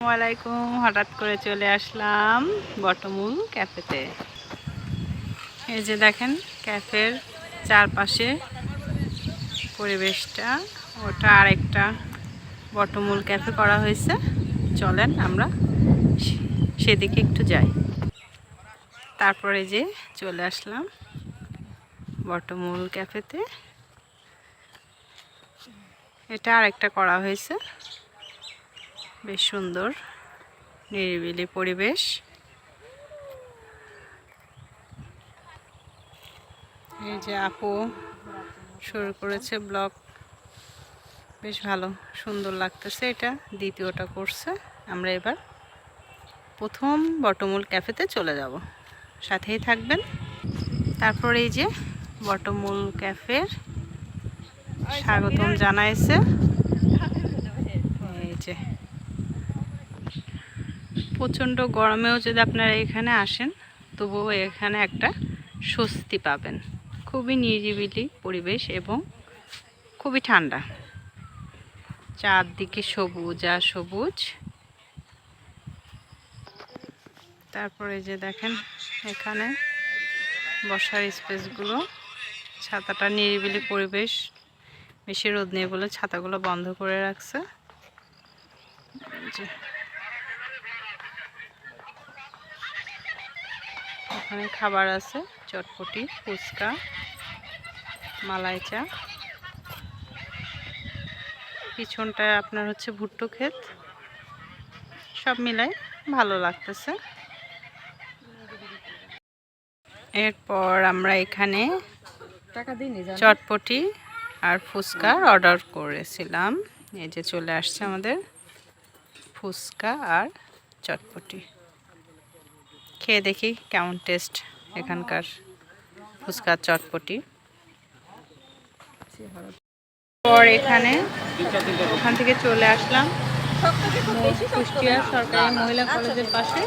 আসসালামাইকুম হঠাৎ করে চলে আসলাম বটমূল ক্যাফেতে। এই যে দেখেন, ক্যাফের চারপাশে পরিবেশটা, ওটা আরেকটা বটমূল ক্যাফে করা হয়েছে। চলেন আমরা সেদিকে একটু যাই। তারপরে যে চলে আসলাম বটমূল ক্যাফেতে। এটা আরেকটা করা হয়েছে। বেশ সুন্দর, নিরিবিলি পরিবেশ। এই যে আপু শুরু করেছে ব্লগ। বেশ ভালো, সুন্দর লাগতেছে এটা, দ্বিতীয়টা করছে। আমরা এবার প্রথম বটমূল ক্যাফেতে চলে যাব। সাথেই থাকবেন। তারপর এই যে বটমূল ক্যাফের স্বাগতম জানাইছে এই যে প্রচণ্ড গরমেও যদি আপনারা এখানে আসেন, তবুও এখানে একটা স্বস্তি পাবেন। খুবই নিরিবিলি পরিবেশ এবং খুবই ঠান্ডা। চারদিকে সবুজ আর সবুজ। তারপরে যে দেখেন, এখানে বসার স্পেসগুলো, ছাতাটা নিরিবিলি পরিবেশ, বেশি রোদ নেই বলে ছাতাগুলো বন্ধ করে রাখছে। ওখানে খাবার আছে চটপটি ফুচকা মালাই চা। পিছনটায় আপনার হচ্ছে ভুট্টো ক্ষেত। সব মিলাই ভালো লাগতেছে। এরপর আমরা এখানে চটপটি আর ফুচকা অর্ডার করেছিলাম। এই যে চলে আসছে আমাদের ফুচকা আর চটপটি। খেয়ে দেখি কেমন টেস্ট এখানকার ফুচকার চটপটি। পর এখানে ওখান থেকে চলে আসলাম কুষ্টিয়া সরকারি মহিলা কলেজের পাশে।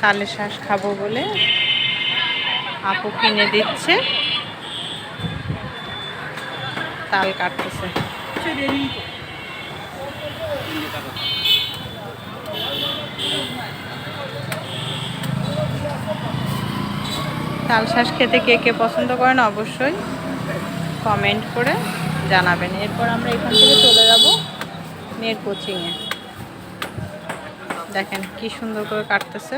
তালে শ্বাস খাব বলে আপু কিনে দিচ্ছে। তাল কাটতেছে। তাল শাঁস খেতে কে কে পছন্দ করেন অবশ্যই কমেন্ট করে জানাবেন। এরপর আমরা এখান থেকে চলে যাব মেয়ের কোচিংয়ে। দেখেন কি সুন্দর করে কাটতেছে।